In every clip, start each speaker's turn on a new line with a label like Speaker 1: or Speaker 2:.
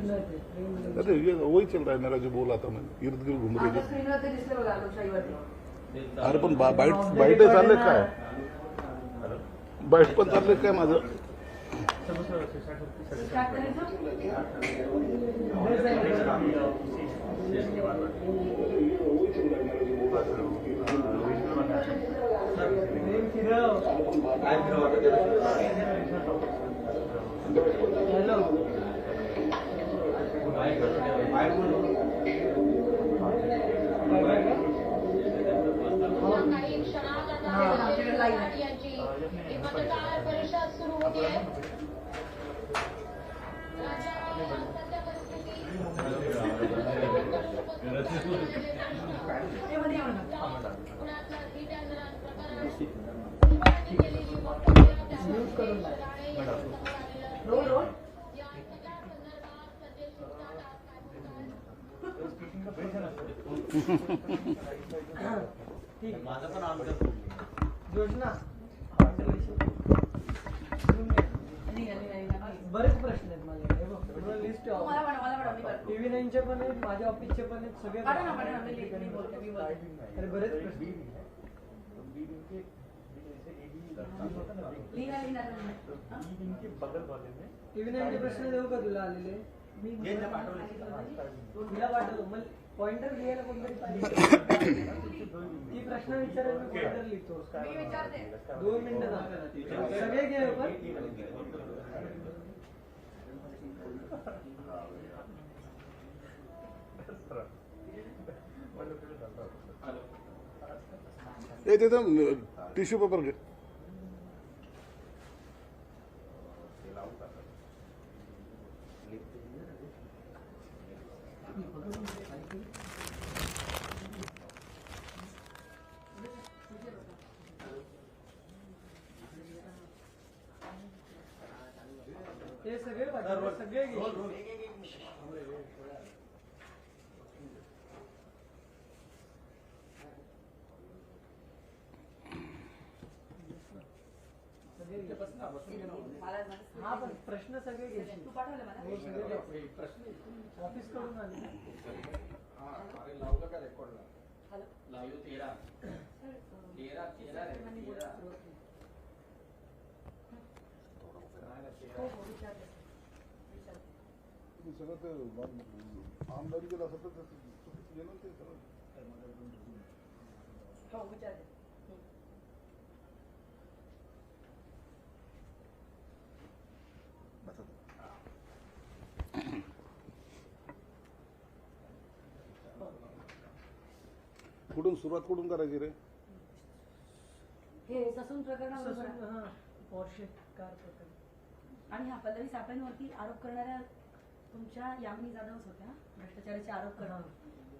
Speaker 1: अरे ये वही चल रहा है मेरा जो बोला था मैं इर्द गिर्द घूम रही है अरे पण बा- बाईट बाईट चाललंय काय? बाईट पण चाललंय काय माझं?
Speaker 2: स्टार्ट करायचं
Speaker 3: काही क्षणात आता
Speaker 2: हा, आमच्याकडे line आहे.
Speaker 3: यांची ही पत्रकार परिषद सुरू होती आहे.
Speaker 4: पण
Speaker 5: योजना बरेच प्रश्न आहेत माझ्याकडे लिस्ट टीव्ही नाईनचे पण आहेत माझ्या ऑफिसचे पण आहेत सगळे अरे बरेच प्रश्न टीव्ही नाईनचे प्रश्न देऊ का तुला आलेले
Speaker 2: मी.
Speaker 4: पाठवले.
Speaker 5: पॉइंटर लिहायला कोणतरी ती प्रश्न विचारायला मी पॉइंटर लिहितो
Speaker 2: मी विचारते
Speaker 5: दोन मिनिटं थांब. सगळे घे पण
Speaker 1: ए तिथं टिश्यू पेपर घे
Speaker 5: ते सगळे पाठवले सगळे घे सगळे घे.
Speaker 2: मला
Speaker 5: हा पण प्रश्न सगळे
Speaker 2: तू पाठवलं मला.
Speaker 5: हो, घे. ऑफिसकडून आले.
Speaker 2: हॅलो.
Speaker 4: लावलो तेरा. तेरा तेरा रे तेरा.
Speaker 2: हो हो
Speaker 1: सगळं ते आमदारी केलं असं तर ते चुकीचं गेलं ते सगळं.
Speaker 2: हो विचारते.
Speaker 1: कुठून सुरुवात कुठून करायची रे?
Speaker 2: हे ससून
Speaker 5: हा, पोर्शे कार प्रकरण.
Speaker 2: आणि हा पल्लवी सापळेंवरती आरोप करणाऱ्या तुमच्या यामिनी जाधवच होत्या भ्रष्टाचाराचे आरोप करणार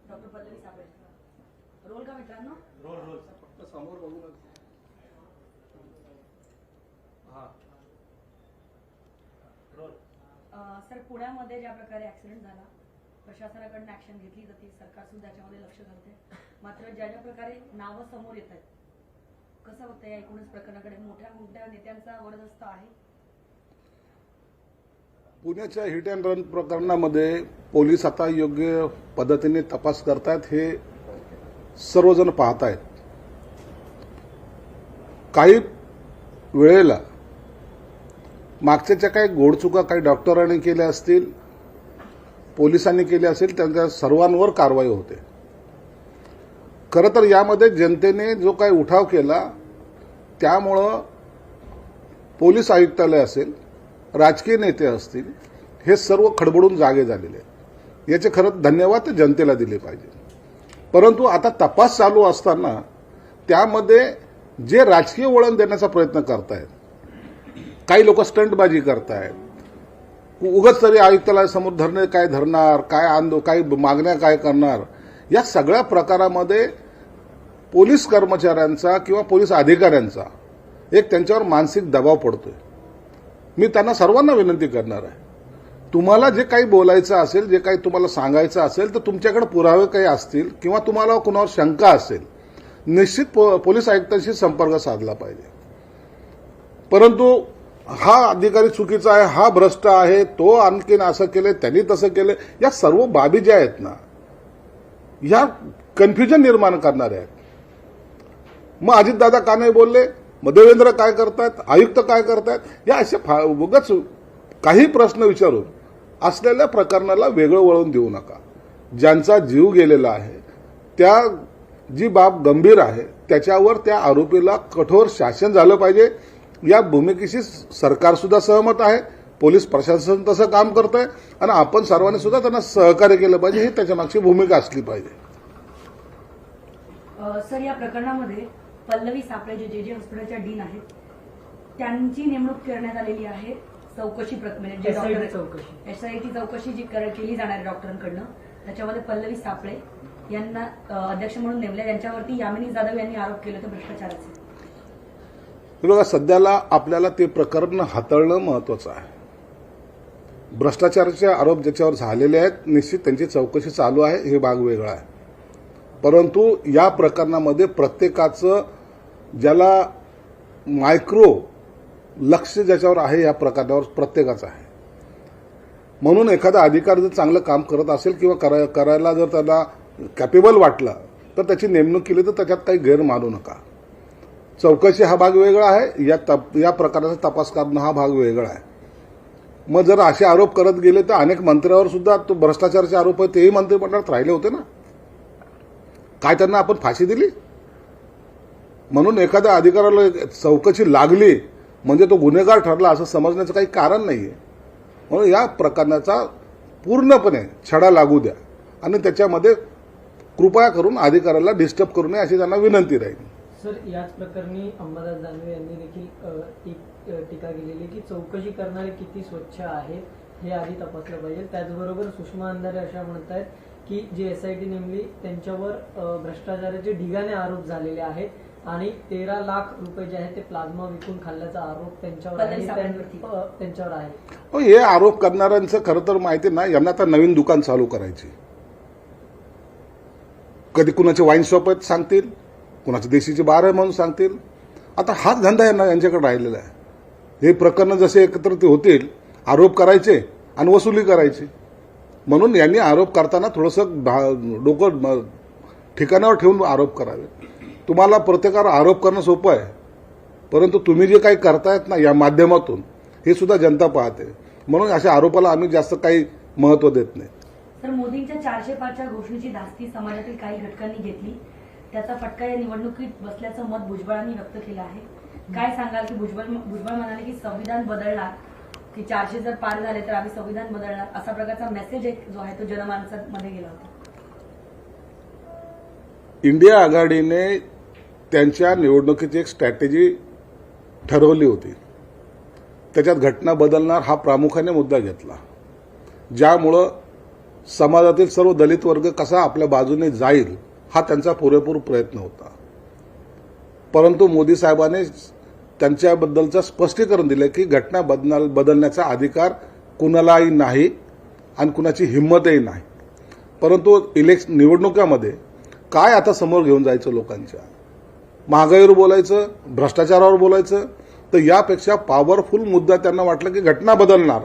Speaker 2: डॉक्टर पल्लवी सापळे. रोल का मित्रांनो?
Speaker 4: रोल रोल.
Speaker 1: फक्त समोर बघूनच
Speaker 4: हा.
Speaker 2: अं, सर पुण्यामध्ये ज्या प्रकारे ऍक्सिडेंट झाला प्रशासनाकडनं ऍक्शन घेतली जाते सरकार सुद्धा याच्यामध्ये लक्ष घालते. मात्र ज्या ज्या प्रकारे नावं समोर येत आहेत कसं होतं या एकूणच प्रकरणाकडे? मोठ्या मोठ्या नेत्यांचा वरदस्त आहे.
Speaker 1: पुण्याच्या हिट अँड रन प्रकरणामध्ये पोलीस आता योग्य पद्धतीने तपास करतायत हे सर्वजण पाहत आहेत काही वेळेला मागच्याच्या काही गोडचुका काही डॉक्टरांनी केल्या असतील पोलिसांनी केली असेल त्यांच्या सर्वांवर कारवाई होते. खरं तर यामध्ये जनतेने जो काही उठाव केला त्यामुळं पोलीस आयुक्तालय असेल राजकीय नेते असतील हे सर्व खडबडून जागे झालेले आहेत. याचे खरं धन्यवाद जनतेला दिले पाहिजे. परंतु आता तपास चालू असताना त्यामध्ये जे राजकीय वळण देण्याचा प्रयत्न करतायत काही लोक स्टंटबाजी करतायत उगत तरी आयुक्ताला समोर धरणे काय धरणार काय आंदो काय मागण्या काय करणार या सगळ्या प्रकारामध्ये पोलीस कर्मचाऱ्यांचा किंवा पोलीस अधिकाऱ्यांचा एक त्यांच्यावर मानसिक दबाव पडतोय. मी त्यांना सर्वांना विनंती करणार आहे. तुम्हाला जे काही बोलायचं असेल जे काही तुम्हाला सांगायचं असेल तर तुमच्याकडे पुरावे काही असतील किंवा तुम्हाला कुणावर शंका असेल निश्चित पो- पोलीस आयुक्तांशी संपर्क साधला पाहिजे. परंतु हा अधिकारी चुकीचा आहे हा भ्रष्ट आहे तो आणखीन असं केलं त्यांनी तसं केलं या सर्व बाबी ज्या आहेत ना या कन्फ्युजन निर्माण करणाऱ्या आहेत. मग अजितदादा का नाही बोलले? मग देवेंद्र काय करतायत? आयुक्त काय करतायत? या असे फा काही प्रश्न विचारून असलेल्या प्रकरणाला वेगळं वळून देऊ नका. ज्यांचा जीव गेलेला आहे त्या जी बाब गंभीर आहे त्याच्यावर त्या आरोपीला कठोर शासन झालं पाहिजे. या भूमिकेशी सरकार सुद्धा सहमत आहे पोलीस प्रशासन तसं काम करत आहे आणि आपण सर्वांनी सुद्धा त्यांना सहकार्य केलं पाहिजे ही त्याच्या मागची भूमिका असली पाहिजे
Speaker 2: अ, सर या प्रकरणामध्ये पल्लवी सापळे जे जे जे हॉस्पिटलच्या डीन आहेत त्यांची नेमणूक करण्यात आलेली आहे चौकशी प्रक्रियेत जे
Speaker 5: चौकशी.
Speaker 2: एसआयटी चौकशी जी केली जाणार आहे डॉक्टरांकडनं त्याच्यामध्ये पल्लवी सापळे यांना अध्यक्ष म्हणून नेमले त्यांच्यावरती यामिनी जाधव यांनी आरोप केले होते भ्रष्टाचाराचे
Speaker 1: बघा सध्याला आपल्याला ते प्रकरण हाताळणं महत्वाचं आहे. भ्रष्टाचाराचे आरोप ज्याच्यावर झालेले आहेत निश्चित त्यांची चौकशी चालू आहे हे भाग वेगळा आहे. परंतु या प्रकरणामध्ये प्रत्येकाचं ज्याला मायक्रो लक्ष ज्याच्यावर आहे या प्रकरणावर प्रत्येकाचं आहे. म्हणून एखादा अधिकारी जर चांगलं काम करत असेल किंवा करा- करायला जर त्याला कॅपेबल वाटलं तर त्याची नेमणूक केली तर त्याच्यात काही गैर मानू नका. चौकशी हा भाग वेगळा आहे. या तप या प्रकाराचा तपास करणं हा भाग वेगळा आहे. मग जर असे आरोप करत गेले तर अनेक मंत्र्यावर सुद्धा तो भ्रष्टाचाराचे आरोप आहे तेही मंत्रिमंडळात राहिले होते ना? काय त्यांना आपण फाशी दिली? म्हणून एखाद्या अधिकाऱ्याला चौकशी लागली म्हणजे तो गुन्हेगार ठरला असं समजण्याचं काही कारण नाही आहे म्हणून या प्रकरणाचा पूर्णपणे छडा लागू द्या. आणि त्याच्यामध्ये कृपया करून अधिकाऱ्याला डिस्टर्ब करू नये अशी त्यांना विनंती राहील.
Speaker 5: सर याच प्रकरणी अंबादास दानवे यांनी देखील टीक- केलेली की चौकशी करणारे किती स्वच्छ आहेत हे आधी तपासलं पाहिजे. त्याचबरोबर सुषमा अंधारे अशा म्हणत आहेत की जी एसआयटी नेमली त्यांच्यावर भ्रष्टाचाराचे ढिगाने आरोप झालेले आहेत आणि तेरा लाख रुपये जे आहेत ते प्लाझ्मा विकून खाल्ल्याचा आरोप त्यांच्यावर त्यांच्यावर आहे.
Speaker 1: हो, हे आरोप करणाऱ्यांचं खरं तर माहिती ना यांना आता नवीन दुकान चालू करायची. कधी कुणाचे वाईन शॉप आहेत सांगतील? कुणाचे देशीचे बार आहे म्हणून सांगतील. आता हाच धंदा यांना यांच्याकडे राहिलेला आहे. हे प्रकरणं जसे एकत्रित होतील आरोप करायचे आणि वसुली करायची. म्हणून यांनी आरोप करताना थोडंसं भा- डोकं ठिकाणावर ठेवून आरोप करावे. तुम्हाला प्रत्येकावर आरोप करणं सोपं आहे. परंतु तुम्ही जे काही करतायत ना या माध्यमातून हे सुद्धा जनता पाहते. म्हणून अशा आरोपाला आम्ही जास्त काही महत्त्व देत नाही.
Speaker 2: सर मोदींच्या चारशे पाचच्या घोषणेची धास्ती समाजातील काही घटकांनी घेतली. त्याचा फटका या निवडणुकीत बसल्याचं मत भुजबळांनी व्यक्त केलं आहे. काय सांगाल की भुजबळ भुजबळ म्हणाले की संविधान बदलणार की चारशे जर पार झाले तर आम्ही संविधान बदलणार असा प्रकारचा मेसेज एक जो आहे तो जनमानसामध्ये गेला होता.
Speaker 1: इंडिया आघाडीने त्यांच्या निवडणुकीची एक स्ट्रॅटेजी ठरवली होती. त्याच्यात घटना बदलणार हा प्रामुख्याने मुद्दा घेतला. ज्यामुळं समाजातील सर्व दलित वर्ग कसा आपल्या बाजूने जाईल हा त्यांचा पुरेपूर प्रयत्न होता. परंतु मोदी साहेबांनी त्यांच्याबद्दलचं स्पष्टीकरण दिलं की घटना बदल बदलण्याचा अधिकार कुणालाही नाही आणि कुणाची हिंमतही नाही. परंतु इलेक्श निवडणुकामध्ये काय आता समोर घेऊन जायचं लोकांच्या? महागाईवर बोलायचं भ्रष्टाचारावर बोलायचं तर यापेक्षा पॉवरफुल मुद्दा त्यांना वाटलं की घटना बदलणार.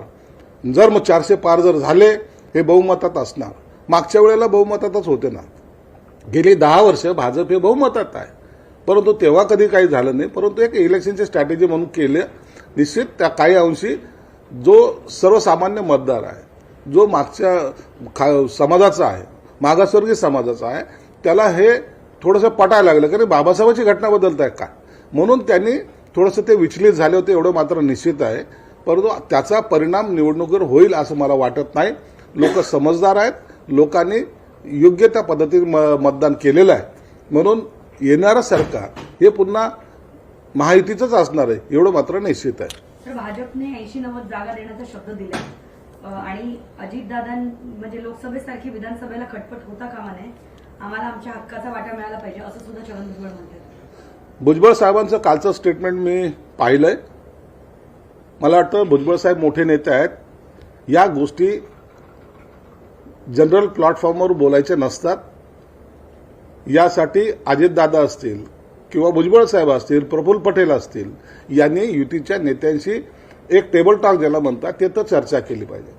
Speaker 1: जर मग चारशे पार जर झाले हे बहुमतात असणार. मागच्या वेळेला बहुमतातच होते ना. गेली दहा वर्ष भाजप हे बहुमतात आहे. परंतु तेव्हा कधी काही झालं नाही परंतु एक इलेक्शनची स्ट्रॅटेजी म्हणून केले निश्चित त्या काही अंशी जो सर्वसामान्य मतदार आहे जो मागच्या खा- समाजाचा आहे मागासवर्गीय समाजाचा आहे त्याला हे थोडंसं पटायला लागलं कारण बाबासाहेबाची बाबासाहेबांची घटना बदलत आहे का? म्हणून त्यांनी थोडंसं ते विचलित झाले होते एवढं मात्र निश्चित आहे. परंतु त्याचा परिणाम निवडणुकीवर होईल असं मला वाटत नाही. लोक समजदार आहेत लोकांनी योग्य त्या पद्धतीने म- मतदान केलेलं आहे. म्हणून येणारं सरकार हे पुन्हा महायुतीचंच असणार आहे एवढं मात्र निश्चित आहे.
Speaker 2: तर भाजपने ऐंशी नव्वद जागा देण्याचा शब्द दिला आणि अजितदादां म्हणजे लोकसभेसारखी विधानसभेला खटपट होता कामा नये आम्हाला आमच्या हक्काचा वाटा मिळाला पाहिजे असं सुद्धा छगन भुजबळ म्हणतात.
Speaker 1: भुजबळ साहेबांचं कालचं स्टेटमेंट मी पाहिलंय. मला वाटतं भुजबळ साहेब मोठे नेते आहेत. या गोष्टी जनरल प्लॅटफॉर्मवर बोलायचे नसतात. यासाठी अजितदादा असतील किंवा भुजबळ साहेब असतील प्रफुल्ल पटेल असतील यांनी युतीच्या नेत्यांशी एक टेबल टॉक ज्याला म्हणतात ते तर चर्चा केली पाहिजे.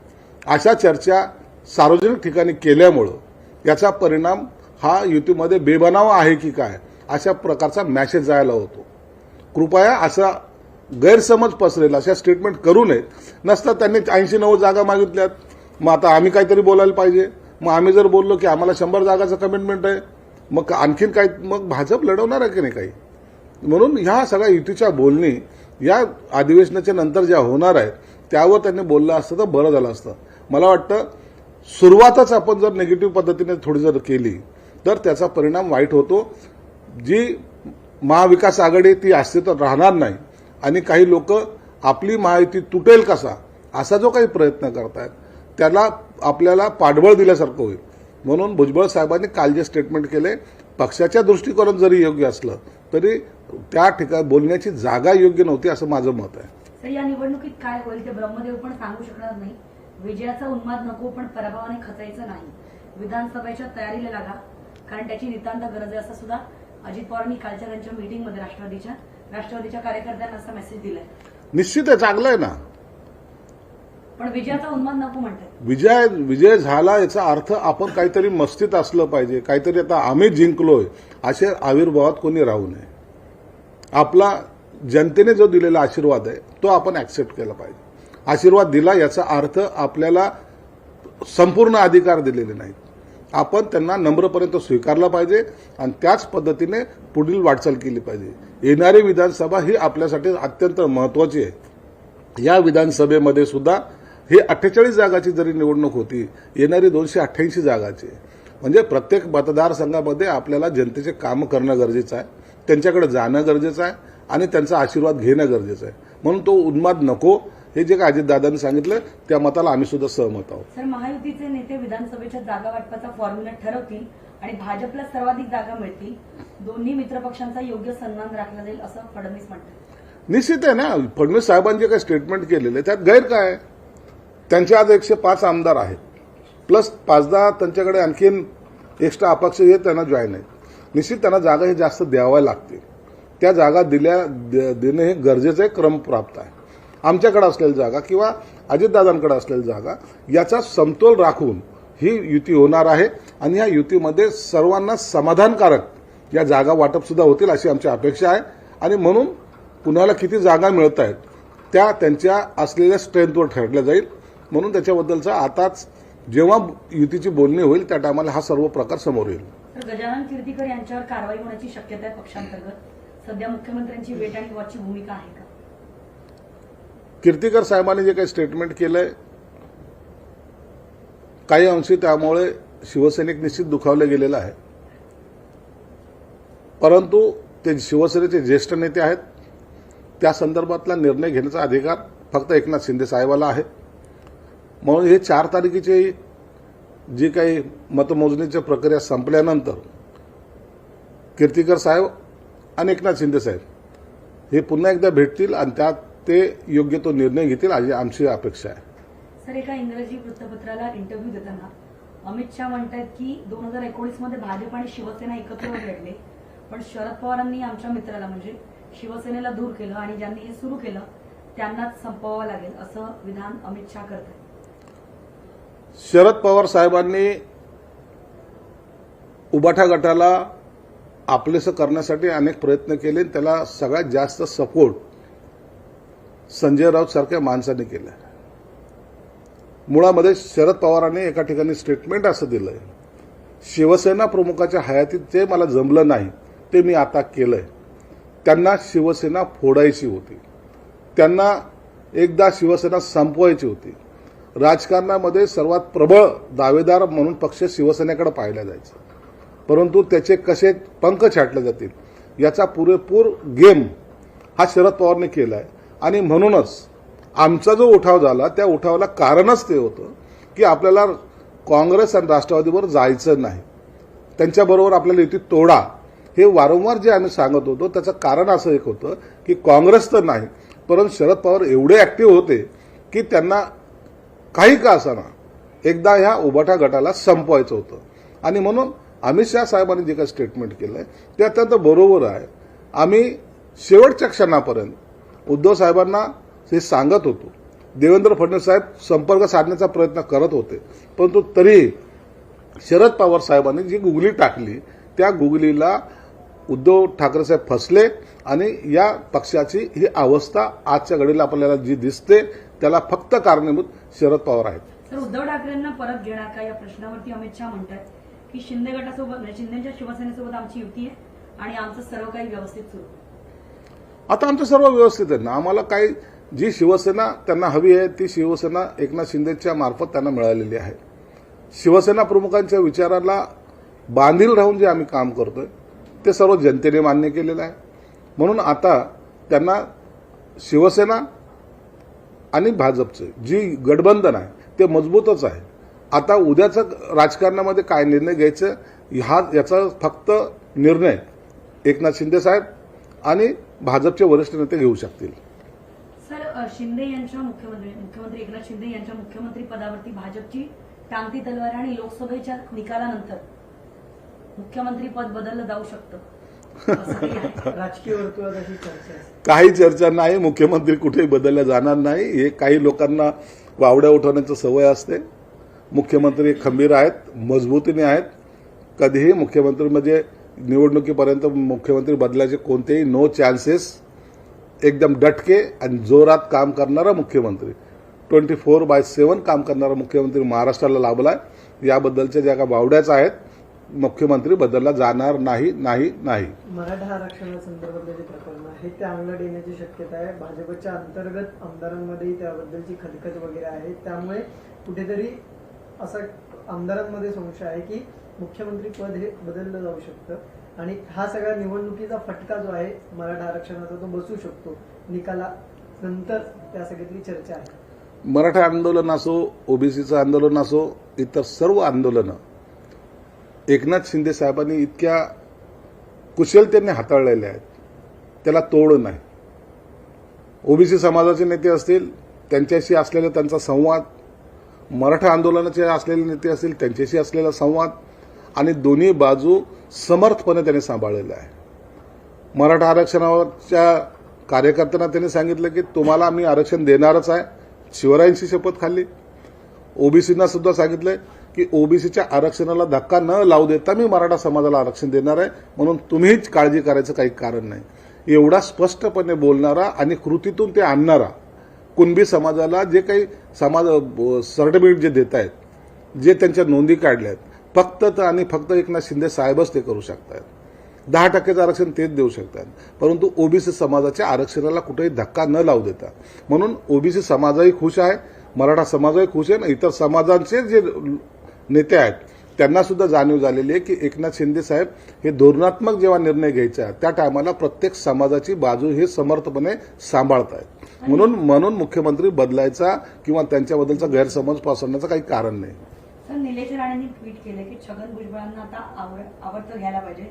Speaker 1: अशा चर्चा सार्वजनिक ठिकाणी केल्यामुळं याचा परिणाम हा युतीमध्ये बेबनाव आहे की काय अशा प्रकारचा मॅसेज जायला होतो. कृपया असा गैरसमज पसरेल अशा स्टेटमेंट करू नयेत. नसता त्यांनी ऐंशी नव्वद जागा मागितल्यात. मग आता आम्ही काहीतरी बोलायला पाहिजे. मग आम्ही जर बोललो की आम्हाला शंभर जागाचं कमिटमेंट आहे मग आणखीन काही मग भाजप लढवणार आहे की नाही काही? म्हणून ह्या सगळ्या युतीच्या बोलणी या अधिवेशनाच्या नंतर ज्या होणार आहेत त्यावर त्यांनी बोललं असतं तर बरं झालं असतं. मला वाटतं सुरुवातच आपण जर निगेटिव्ह पद्धतीने थोडी जर केली तर त्याचा परिणाम वाईट होतो. जी महाविकास आघाडी ती अस्तित्वात राहणार नाही. आणि काही लोक आपली महायुती तुटेल कसा असा जो काही प्रयत्न करतायत. त्याला आपल्याला पाठबळ दिल्यासारखं होईल. म्हणून भुजबळ साहेबांनी काल जे स्टेटमेंट केले. पक्षाच्या दृष्टिकोनात जरी योग्य असलं तरी त्या ठिकाणी बोलण्याची जागा योग्य नव्हती असं माझं मत आहे.
Speaker 2: या निवडणुकीत काय होईल ते ब्रह्मदेव पण सांगू शकणार नाही. विजयाचा उन्माद नको पण पराभवाने खचायचं नाही. विधानसभेच्या तयारीला लागा कारण त्याची नितांत गरज आहे असं सुद्धा अजित पवारांनी कालच्या त्यांच्या मीटिंगमध्ये राष्ट्रवादीच्या राष्ट्रवादीच्या कार्यकर्त्यांना असा मेसेज दिलाय.
Speaker 1: निश्चित आहे चांगलं आहे ना.
Speaker 2: पण विजयाचा उन्माद नको म्हणतात.
Speaker 1: विजय विजय झाला याचा अर्थ आपण काहीतरी मस्तीत असलं पाहिजे. काहीतरी आता आम्ही जिंकलोय असे आविर्भावात कोणी राहू नये. आपला जनतेने जो दिलेला आशीर्वाद आहे तो आपण ऍक्सेप्ट केला पाहिजे. आशीर्वाद दिला याचा अर्थ आपल्याला संपूर्ण अधिकार दिलेले नाहीत. आपण त्यांना नम्रपर्यंत स्वीकारला पाहिजे आणि त्याच पद्धतीने पुढील वाटचाल केली पाहिजे. येणारी विधानसभा ही आपल्यासाठी अत्यंत महत्वाची आहे. या विधानसभेमध्ये सुद्धा ही अठ्ठेचाळीस जागाची जरी निवडणूक होती येणारी दोनशे अठ्ठ्याऐंशी जागाची आहे. म्हणजे प्रत्येक मतदारसंघामध्ये आपल्याला जनतेचे काम करणं गरजेचं आहे त्यांच्याकडे जाणं गरजेचं आहे आणि त्यांचा आशीर्वाद घेणं गरजेचं आहे म्हणून तो उन्माद नको हे जे काय अजितदादांनी सांगितलं त्या मताला आम्ही सुद्धा सहमत आहोत
Speaker 2: सर महायुतीचे नेते विधानसभेच्या जागा वाटपाचा फॉर्म्युला ठरवतील आणि भाजपला सर्वाधिक जागा मिळतील दोन्ही मित्रपक्षांचा योग्य सन्मान राखला जाईल असं फडणवीस म्हणतात
Speaker 1: निश्चित आहे ना फडणवीस साहेबांनी जे काही स्टेटमेंट केलेले त्यात गैर काय आहे? त्यांचे आज एकशे पाच आमदार आहेत. प्लस पाच दहा त्यांच्याकडे आणखीन एक्स्ट्रा अपक्ष हे त्यांना जॉईन आहेत. निश्चित त्यांना जागा हे जास्त द्याव्या लागतील. त्या जागा दिल्या देणे हे गरजेचं आहे क्रमप्राप्त आहे. आमच्याकडे असलेली जागा किंवा अजितदादांकडे असलेली जागा याचा समतोल राखून ही युती होणार आहे आणि या युतीमध्ये सर्वांना समाधानकारक या जागा वाटपसुद्धा होतील अशी आमची अपेक्षा आहे. आणि म्हणून कुणाला किती जागा मिळत आहेत त्या त्यांच्या असलेल्या स्ट्रेंथवर ठरल्या जाईल. म्हणून त्याच्याबद्दलचा आताच जेव्हा युतीची बोलणी होईल त्या टायमाला हा सर्व प्रकार समोर येईल.
Speaker 2: तर गजानन कीर्तीकर यांच्यावर कारवाई होण्याची शक्यता आहे पक्षांतर्गत? सध्या मुख्यमंत्र्यांची वेट आणि वॉचची भूमिका आहे का?
Speaker 1: कीर्तिकर साहेबांनी जे काही स्टेटमेंट केलंय काही अंशी त्यामुळे शिवसैनिक निश्चित दुखावले गेलेलं आहे परंतु ते शिवसेनेचे ज्येष्ठ नेते आहेत. त्या संदर्भातला निर्णय घेण्याचा अधिकार फक्त एकनाथ शिंदे साहेबाला आहे. म्हणून हे चार तारखेचे जी काही मतमोजणीच्या प्रक्रिया संपल्यानंतर कीर्तिकर साहेब आणि एकनाथ शिंदे साहेब हे पुन्हा एकदा भेटतील आणि त्यात ते योग्य तो निर्णय घेतील अशी आमची अपेक्षा आहे.
Speaker 2: सर एका इंग्रजी वृत्तपत्राला इंटरव्ह्यू देताना अमित शहा म्हणतायत की दोन हजार एकोणीसमध्ये भाजप आणि शिवसेना एकत्र लढले. पण शरद पवारांनी आमच्या मित्राला म्हणजे शिवसेनेला दूर केलं आणि ज्यांनी हे सुरू केलं त्यांनाच संपवावं लागेल असं विधान अमित शहा करतात
Speaker 1: शरद पवार साहेबांनी उबाठा गटाला आपलेसं करण्यासाठी अनेक प्रयत्न केले त्याला सगळ्यात जास्त सपोर्ट संजय राऊत सारख्या माणसाने केला. मुळामध्ये शरद पवारांनी एका ठिकाणी स्टेटमेंट असं दिलंय शिवसेना प्रमुखाच्या हयातीत जे मला जमलं नाही ते मी आता केलंय. त्यांना शिवसेना फोडायची होती. त्यांना एकदा शिवसेना संपवायची होती. राजकारणामध्ये सर्वात प्रबळ दावेदार म्हणून पक्ष शिवसेनेकडे पाहिला जायचा. परंतु त्याचे कसे पंख छाटले जातील याचा पुरेपूर गेम हा शरद पवारने केलाय. आणि म्हणूनच आमचा जो उठाव झाला त्या उठावाला कारणच ते होतं की आपल्याला काँग्रेस आणि राष्ट्रवादीवर जायचं नाही. त्यांच्याबरोबर आपल्याला युती तोडा. हे वारंवार जे आम्ही सांगत होतो त्याचं कारण असं एक होतं की काँग्रेस तर नाही परंतु शरद पवार एवढे ऍक्टिव्ह होते की त्यांना काही का असाना. एकदा ह्या उबाठा गटाला संपवायचं होतं. आणि म्हणून अमित शहा साहेबांनी जे काही स्टेटमेंट केलं आहे ते अत्यंत बरोबर आहे. आम्ही शेवटच्या क्षणापर्यंत उद्धव साहेबांना हे सांगत होतो. देवेंद्र फडणवीस साहेब संपर्क साधण्याचा प्रयत्न करत होते. परंतु तरीही शरद पवार साहेबांनी जी गुगली टाकली त्या गुगलीला उद्धव ठाकरे साहेब फसले आणि या पक्षाची ही अवस्था आजच्या घडीला आपल्याला जी दिसते त्याला फक्त कारणीभूत शरद पवार आहेत.
Speaker 2: तर उद्धव ठाकरेंना परत घेणार का या प्रश्नावरती अमित शहा म्हणतात की शिंदे गटासोबत म्हणजे शिंदेच्या शिवसेनेसोबत आमची युती आहे आणि आमचं सर्व काही व्यवस्थित सुरू.
Speaker 1: आता आमचं सर्व व्यवस्थित आहे. ना आम्हाला काही जी शिवसेना त्यांना हवी आहे ती शिवसेना एकनाथ शिंदेच्या मार्फत त्यांना मिळालेली आहे. शिवसेना प्रमुखांच्या विचाराला बांधील राहून जे आम्ही काम करतोय ते सर्व जनतेने मान्य केलेलं आहे. म्हणून आता त्यांना शिवसेना आणि भाजपचं. जी गठबंधन आहे ते मजबूतच आहे. आता उद्याचं राजकारणामध्ये काय निर्णय घ्यायचं हा याचा फक्त निर्णय एकनाथ शिंदे साहेब आणि भाजपचे वरिष्ठ नेते घेऊ शकतील.
Speaker 2: सर शिंदे यांच्या मुख्यमंत्री मुख्यमंत्री एकनाथ शिंदे यांच्या मुख्यमंत्री पदावरती भाजपची टांगती तलवार आणि लोकसभेच्या निकालानंतर मुख्यमंत्री पद बदललं जाऊ शकतं.
Speaker 5: राजकीय वर्तुळात अशी चर्चा
Speaker 1: काही चर्चा नाही मुख्यमंत्री कुठेही बदलल्या जाणार नाही. हे काही लोकांना वावड्या उठवण्याची सवय असते. मुख्यमंत्री खंबीर आहेत मजबूतीने आहेत. कधीही मुख्यमंत्री म्हणजे निवडणुकीपर्यंत मुख्यमंत्री बदलायचे कोणतेही नो चान्सेस एकदम डटके आणि जोरात काम करणारा मुख्यमंत्री. ट्वेंटी फोर बाय सेवन काम करणारा मुख्यमंत्री महाराष्ट्राला लाभला आहे याबद्दलच्या ज्या काही बावड्याच आहेत मुख्यमंत्री बदलला जाणार नाही नाही नाही.
Speaker 5: मराठा आरक्षणासंदर्भातले जे प्रकरण आहे ते अंगलट येण्याची शक्यता आहे. भाजपच्या अंतर्गत आमदारांमध्येही त्याबद्दलची खदखद वगैरे आहे. त्यामुळे कुठेतरी असा आमदारांमध्ये संशय आहे की मुख्यमंत्री पद हे बदललं जाऊ शकतं. आणि हा सगळा निवडणुकीचा फटका जो आहे मराठा आरक्षणाचा तो बसू शकतो. निकाला नंतर त्या सगळ्यातली चर्चा आहे.
Speaker 1: मराठा आंदोलन असो ओबीसीचं आंदोलन असो इतर सर्व आंदोलनं एकनाथ शिंदे साहेबांनी इतक्या कुशलतेने हाताळलेल्या आहेत. त्याला तोड नाही. ओबीसी समाजाचे नेते असतील त्यांच्याशी असलेला त्यांचा संवाद मराठा आंदोलनाचे असलेले नेते असतील त्यांच्याशी असलेला संवाद आणि दोन्ही बाजू समर्थपणे त्यांनी सांभाळलेला आहे. मराठा आरक्षणाच्या कार्यकर्त्यांना त्यांनी सांगितलं की तुम्हाला आम्ही आरक्षण देणारच आहे. शिवरायांची शपथ खाल्ली. ओबीसींना सुद्धा सांगितलंय की ओबीसीच्या आरक्षणाला धक्का न लावू देता मी मराठा समाजाला आरक्षण देणार आहे. म्हणून तुम्हीच काळजी करायचं काही कारण नाही. एवढा स्पष्टपणे बोलणारा आणि कृतीतून ते आणणारा कुणबी समाजाला जे काही समाज सर्टिफिकेट जे देत आहेत जे त्यांच्या नोंदी काढल्या आहेत फक्त तर आणि फक्त एकनाथ शिंदे साहेबच ते करू शकतात. दहा टक्क्याचं आरक्षण तेच देऊ शकतात. परंतु ओबीसी समाजाच्या आरक्षणाला कुठेही धक्का न लावू देता. म्हणून ओबीसी समाजही खुश आहे. मराठा समाजही खुश आहे आणि इतर समाजांचे जे नेते आहेत त्यांना सुद्धा जाणीव झालेली आहे की एकनाथ शिंदे साहेब हे धोरणात्मक जेव्हा निर्णय घ्यायचा आहे त्या टायमाला प्रत्येक समाजाची बाजू हे समर्थपणे सांभाळत आहेत म्हणून म्हणून मुख्यमंत्री बदलायचा किंवा त्यांच्याबद्दलचा गैरसमज पसरण्याचं काही कारण नाही.
Speaker 2: तर निलेश राणेंनी ट्विट केलं की छगन भुजबळांना आता आवर- घ्यायला पाहिजे.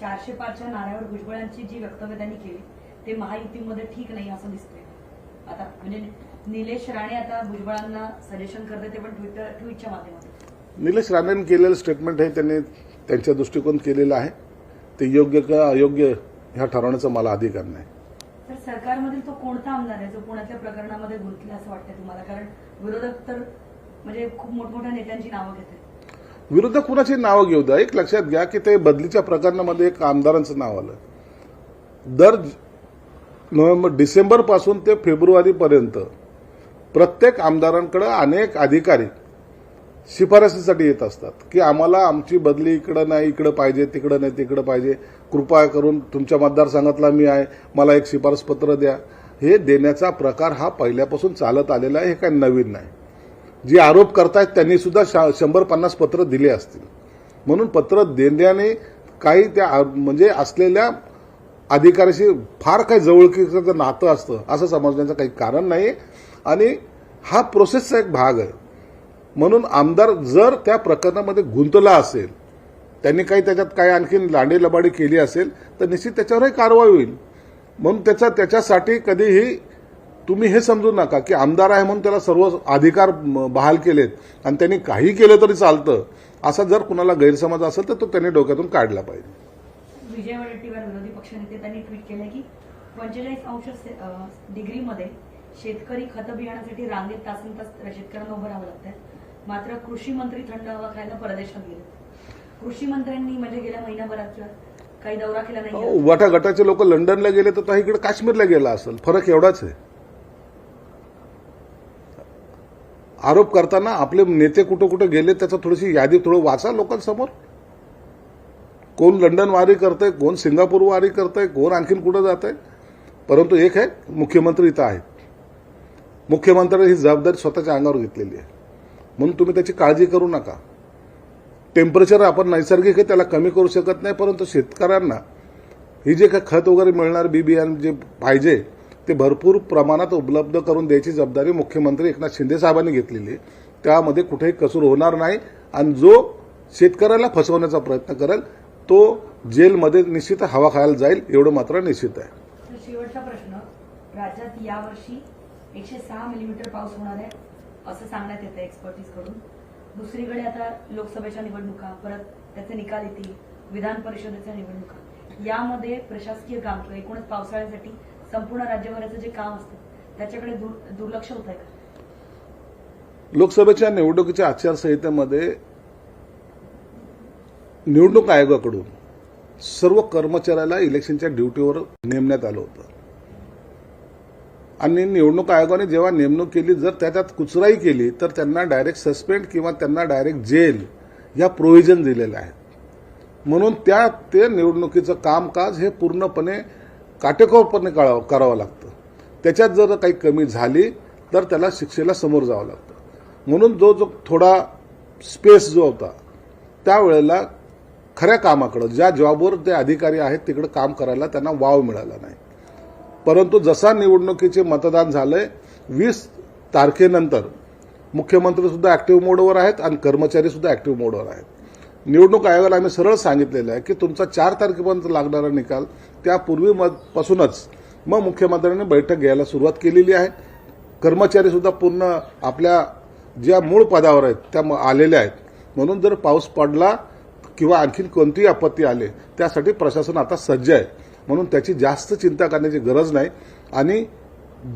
Speaker 2: चारशे पाचच्या नाऱ्यावर भुजबळांची जी वक्तव्य त्यांनी केली ते महायुतीमध्ये ठीक नाही असं दिसतंय. आता म्हणजे निलेश राणे आता भुजबळांना सजेशन करते ते पण ट्विटर ट्विटच्या माध्यमातून.
Speaker 1: निलेश राणेंनी केलेलं स्टेटमेंट हे त्यांनी त्यांच्या दृष्टिकोन केलेलं आहे. ते योग्य का अयोग्य ह्या ठरवण्याचा मला अधिकार नाही.
Speaker 2: तर सरकारमधील तो कोणता आमदार आहे जो पुण्यातल्या प्रकरणामध्ये गुंतला असं वाटतंय तुम्हाला? कारण विरोधक तर म्हणजे खूप मोठमोठ्या नेत्यांची नावं घेतात.
Speaker 1: विरोधक कुणाची नावं घेऊ द्या? एक लक्षात घ्या की ते बदलीच्या प्रकरणामध्ये एक आमदारांचं नाव आलं. दर नोव्हेंबर डिसेंबरपासून ते फेब्रुवारीपर्यंत प्रत्येक आमदारांकडे अनेक अधिकारी शिफारसीसाठी येत असतात की आम्हाला आमची बदली इकडं नाही इकडं पाहिजे तिकडं नाही तिकडं पाहिजे. कृपा करून तुमच्या मतदारसंघातला मी आहे मला एक शिफारस पत्र द्या. हे देण्याचा प्रकार हा पहिल्यापासून चालत आलेला आहे हे काही नवीन नाही. जे आरोप करतायत त्यांनी सुद्धा शा- शंभर पन्नास पत्र दिले असतील. म्हणून पत्र देण्याने काही त्या म्हणजे असलेल्या अधिकाऱ्याशी फार काही जवळकीचं नातं असतं असं समजण्याचं काही कारण नाही आणि हा प्रोसेसचा एक भाग आहे. म्हणून आमदार जर त्या प्रकरणामध्ये गुंतला असेल त्यांनी काही त्याच्यात काही आणखीन लांडी लबाडी केली असेल तर निश्चित त्याच्यावरही कारवाई होईल. म्हणून त्याचा त्याच्यासाठी कधीही तुम्ही हे समजू नका की आमदार आहे म्हणून त्याला सर्व अधिकार बहाल केलेत आणि त्यांनी काही केलं तरी चालतं असा जर कुणाला गैरसमज असेल तर तो त्यांनी डोक्यातून काढला पाहिजे.
Speaker 2: विजय वडेट्टीवार विरोधी पक्षनेते त्यांनी ट्विट केलं की पंचेचाळीस अंश डिग्रीमध्ये शेतकरी खत बियाण्यासाठी रांगेत तासन तास शेतकऱ्यांना उभं राहावं लागतंय. मात्र कृषी मंत्री थंड हवा खायला परदेशात गेले. कृषी मंत्र्यांनी म्हणजे गेल्या महिन्याभरात काही दौरा केला नाही.
Speaker 1: अहो, वटा गटाचे लोक लंडनला गेले तर इकडे काश्मीरला गेला असेल. फरक एवढाच आहे. आरोप करताना आपले नेते कुठं कुठं गेले त्याचा थोडीशी यादी थोडं वाचा लोकांसमोर. कोण लंडन वारी करतंय कोण सिंगापूर वारी करतंय कोण आणखीन कुठं जात आहे परंतु एक आहे मुख्यमंत्री इथं आहेत. मुख्यमंत्र्यांनी ही जबाबदारी स्वतःच्या अंगावर घेतलेली आहे. म्हणून तुम्ही त्याची काळजी करू नका. टेम्परेचर आपण नैसर्गिक आहे त्याला कमी करू शकत नाही परंतु शेतकऱ्यांना ही जे काही खत वगैरे मिळणार बी बियाणं जे पाहिजे ते भरपूर प्रमाणात उपलब्ध करून द्यायची जबाबदारी मुख्यमंत्री एकनाथ शिंदे साहेबांनी घेतलेली आहे. त्यामध्ये कुठेही कसूर होणार नाही. आणि जो शेतकऱ्याला फसवण्याचा प्रयत्न करेल तो जेलमध्ये निश्चित हवा खायला जाईल एवढं मात्र निश्चित आहे.
Speaker 2: शेवटचा प्रश्न राज्यात यावर्षी एकशे सहा मिलीमीटर पाऊस होणार आहे असं सांगण्यात येतं एक्सपर्टीजकडून. दुसरीकडे आता लोकसभेच्या निवडणुका परत त्याचे निकाल येतील विधान परिषदेच्या निवडणुका. यामध्ये प्रशासकीय काम एकूणच पावसाळ्यासाठी संपूर्ण राज्यभराचं जे काम असतं त्याच्याकडे दुर्लक्ष होत आहे का?
Speaker 1: लोकसभेच्या निवडणुकीच्या आचारसंहितेमध्ये निवडणूक आयोगाकडून सर्व कर्मचाऱ्याला इलेक्शनच्या ड्युटीवर नेमण्यात आलं होतं. आणि निवडणूक आयोगाने जेव्हा नेमणूक केली जर त्याच्यात कुचराई केली तर त्यांना डायरेक्ट सस्पेंड किंवा त्यांना डायरेक्ट जेल या प्रोव्हिजन दिलेल्या आहेत म्हणून त्या ते निवडणुकीचं कामकाज हे पूर्णपणे काटेकोरपणे कळावं- करावं लागतं. त्याच्यात जर काही कमी झाली तर त्याला शिक्षेला समोर जावं लागतं. म्हणून जो जो थोडा स्पेस जो होता त्यावेळेला खऱ्या कामाकडं ज्या जॉबवर ते अधिकारी आहेत तिकडं काम करायला त्यांना वाव मिळाला नाही. परंतु जसा निवडणुकीचे मतदान झालंय वीस तारखेनंतर मुख्यमंत्रीसुद्धा ॲक्टिव्ह मोडवर आहेत आणि कर्मचारीसुद्धा ॲक्टिव्ह मोडवर आहेत. निवडणूक आयोगाला आम्ही सरळ सांगितलेलं आहे की तुमचा चार तारखेपर्यंत लागणारा निकाल त्यापूर्वी मग- पासूनच मग मुख्यमंत्र्यांनी बैठक घ्यायला सुरुवात केलेली आहे. कर्मचारीसुद्धा पूर्ण आपल्या ज्या मूळ पदावर आहेत त्या म- आलेल्या आहेत. म्हणून जर पाऊस पडला किंवा आणखी कोणतीही आपत्ती आली त्यासाठी प्रशासन आता सज्ज आहे. म्हणून त्याची जास्त चिंता करण्याची गरज नाही. आणि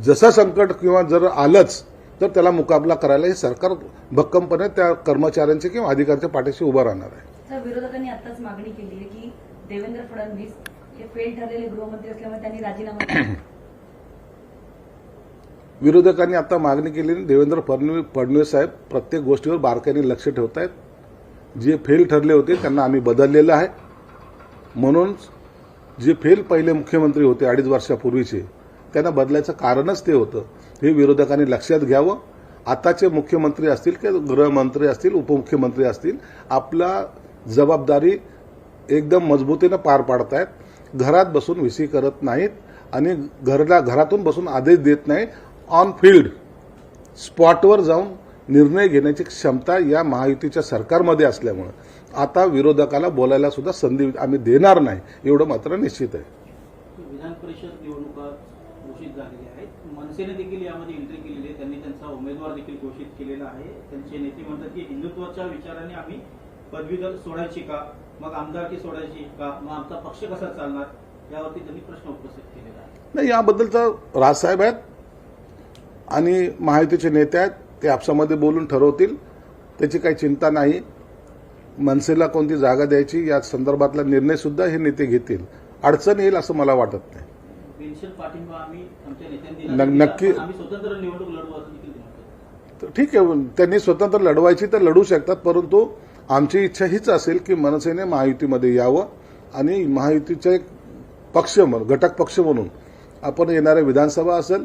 Speaker 1: जसं संकट किंवा जर आलंच तर त्याला मुकाबला करायला हे सरकार भक्कमपणे त्या कर्मचाऱ्यांचे किंवा अधिकाऱ्यांच्या पाठीशी उभं राहणार आहे.
Speaker 2: विरोधकांनी आताच मागणी केली आहे की देवेंद्र फडणवीस हे फेल ठरलेले गृहमंत्री असल्यामुळे त्यांनी राजीनामा
Speaker 1: विरोधकांनी आता मागणी केली देवेंद्र फडणवीस फडणवीस साहेब प्रत्येक गोष्टीवर बारकाईने लक्ष ठेवत आहेत जे फेल ठरले होते त्यांना आम्ही बदललेलं आहे. म्हणून जे फेल पहिले मुख्यमंत्री होते अडीच वर्षापूर्वीचे त्यांना बदलायचं कारणच ते होतं. हे विरोधकांनी लक्षात घ्यावं. आताचे मुख्यमंत्री असतील किंवा गृहमंत्री असतील उपमुख्यमंत्री असतील आपला जबाबदारी एकदम मजबूतीनं पार पाडतायत. घरात बसून विसी करत नाहीत आणि घरला घरातून बसून आदेश देत नाही ऑन फील्ड स्पॉटवर जाऊन निर्णय घेण्याची क्षमता या महायुतीच्या सरकारमध्ये असल्यामुळे. आता विरोधकाला बोलायला सुद्धा संधी आम्ही देणार नाही एवढं मात्र निश्चित आहे.
Speaker 6: विधान परिषद निवडणुका घोषित झालेल्या आहेत मनसेने देखील यामध्ये एंट्री केलेली आहे. त्यांनी त्यांचा उमेदवार देखील घोषित केलेला आहे. त्यांचे नेते म्हणतात की हिंदुत्वाच्या विचाराने आम्ही पदवीधर सोडायची का? मग आमदारकी सोडायची का? मग आमचा पक्ष कसा चालणार? यावरती त्यांनी प्रश्न उपस्थित केलेला आहे.
Speaker 1: नाही याबद्दलचा राजसाहेब आहेत आणि महायुतीचे नेते आहेत ते आपसामध्ये बोलून ठरवतील त्याची काही चिंता नाही. मनसेला कोणती जागा द्यायची या संदर्भातला निर्णय सुद्धा हे नेते घेतील. अडचण येईल असं मला वाटत नाही. नक्की- ठीक आहे त्यांनी स्वतंत्र लढवायची तर लढू शकतात परंतु आमची इच्छा हीच असेल की मनसेने महायुतीमध्ये यावं आणि महायुतीचा एक पक्ष म्हणून घटक पक्ष म्हणून आपण येणाऱ्या विधानसभा असेल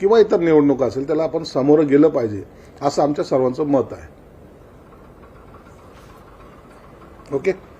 Speaker 1: किंवा इतर निवडणुका असेल त्याला आपण सामोरं गेलं पाहिजे असं आमच्या सर्वांचं मत आहे. okay.